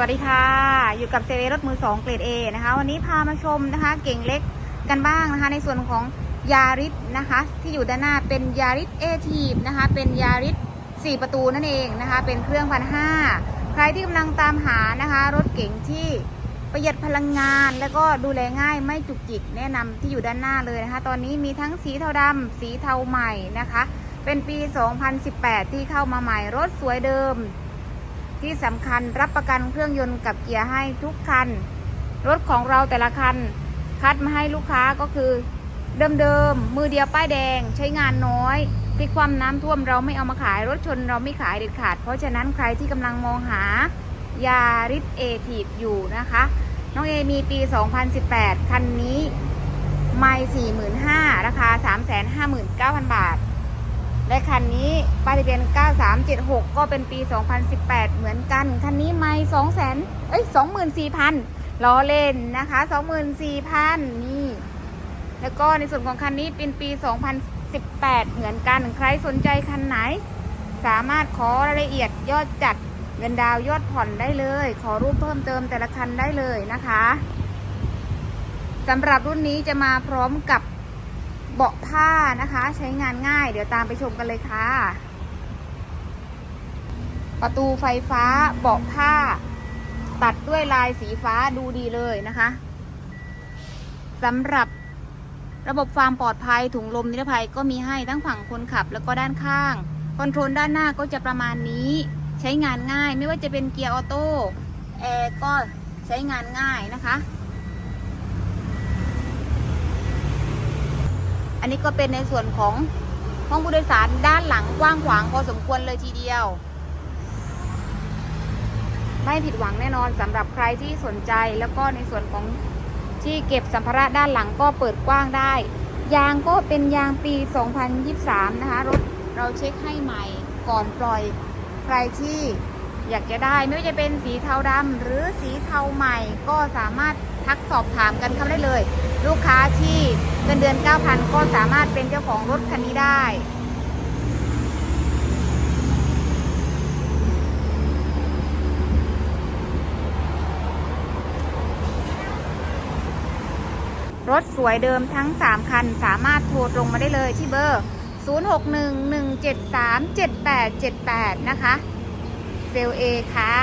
วัสดีค่ะ อยู่กับเซเวรถมือสองเกรด A นะคะ วันนี้พามาชมนะคะ เก่งเล็กกันบ้างนะคะ ในส่วนของยาริสนะคะ ที่อยู่ด้านหน้าเป็นยาริสเอทีฟนะคะ เป็นยาริส4ประตูนั่นเองนะคะ เป็นเครื่องพันห้าใครที่กำลังตามหานะคะ รถเก๋งที่ประหยัดพลังงาน แล้วก็ดูแลง่ายไม่จุกจิก แนะนำที่อยู่ด้านหน้าเลยนะคะ ตอนนี้มีทั้งสีเทาดำสีเทาใหม่นะคะ เป็นปี 2018 ที่เข้ามาใหม่รถสวยเดิม ที่สำคัญรับประกันเครื่องยนต์กับเกียร์ให้ทุกคัน รถของเราแต่ละคัน คัดมาให้ลูกค้าก็คือ เดิมๆมือเดียวป้ายแดงใช้งานน้อยพลิกความน้ำท่วมเราไม่เอามาขายรถชนเราไม่ขายเด็ดขาด เพราะฉะนั้นใครที่กำลังมองหายาริสเอทีฟอยู่นะคะ น้องเอมีปี 2018 คันนี้ไม่45,000ราคา 359,000 บาท และคันนี้ป้ายทะเบียน 9376 ก็เป็นปี 2018 เหมือนกัน คันนี้ไม่200,000เอ้ย24,000ล้อเล่นนะคะ 24,000 นี่ แล้วก็ในส่วนของคันนี้เป็นปี 2018 เหมือนกัน ใครสนใจคันไหน สามารถขอรายละเอียดยอดจัดเงินดาวยอดผ่อนได้เลย ขอรูปเพิ่มเติมแต่ละคันได้เลยนะคะสำหรับรุ่นนี้จะมาพร้อมกับ เบาะผ้านะคะ ใช้งานง่าย เดี๋ยวตามไปชมกันเลยค่ะ ประตูไฟฟ้าเบาะผ้า ตัดด้วยลายสีฟ้าดูดีเลยนะคะสำหรับระบบความปลอดภัยถุงลมนิรภัยก็มีให้ทั้งฝั่งคนขับแล้วก็ด้านข้าง คอนโทรลด้านหน้าก็จะประมาณนี้ ใช้งานง่าย ไม่ว่าจะเป็นเกียร์ออโต้แอร์ก็ใช้งานง่ายนะคะ อันนี้ก็เป็นในส่วนของห้องผู้โดยสารด้านหลังกว้างขวางพอสมควรเลยทีเดียว ไม่ผิดหวังแน่นอนสำหรับใครที่สนใจแล้วก็ในส่วนของที่เก็บสัมภาระด้านหลังก็เปิดกว้างได้ ยางก็เป็นยางปี 2023 นะคะรถเราเช็คให้ใหม่ก่อนปล่อยใครที่อยากจะได้ไม่ว่าจะเป็นสีเทาดำหรือสีเทาใหม่ก็สามารถทักสอบถามกันเข้าได้เลย ลูกค้าที่ งินเดือน 9,000 ก็สามารถเป็นเจ้าของรถคันนี้ได้ รถสวยเดิมทั้ง 3 คัน สามารถโทรตรงมาได้เลยที่เบอร์ 0611737878 นะคะ เซลเอค่ะ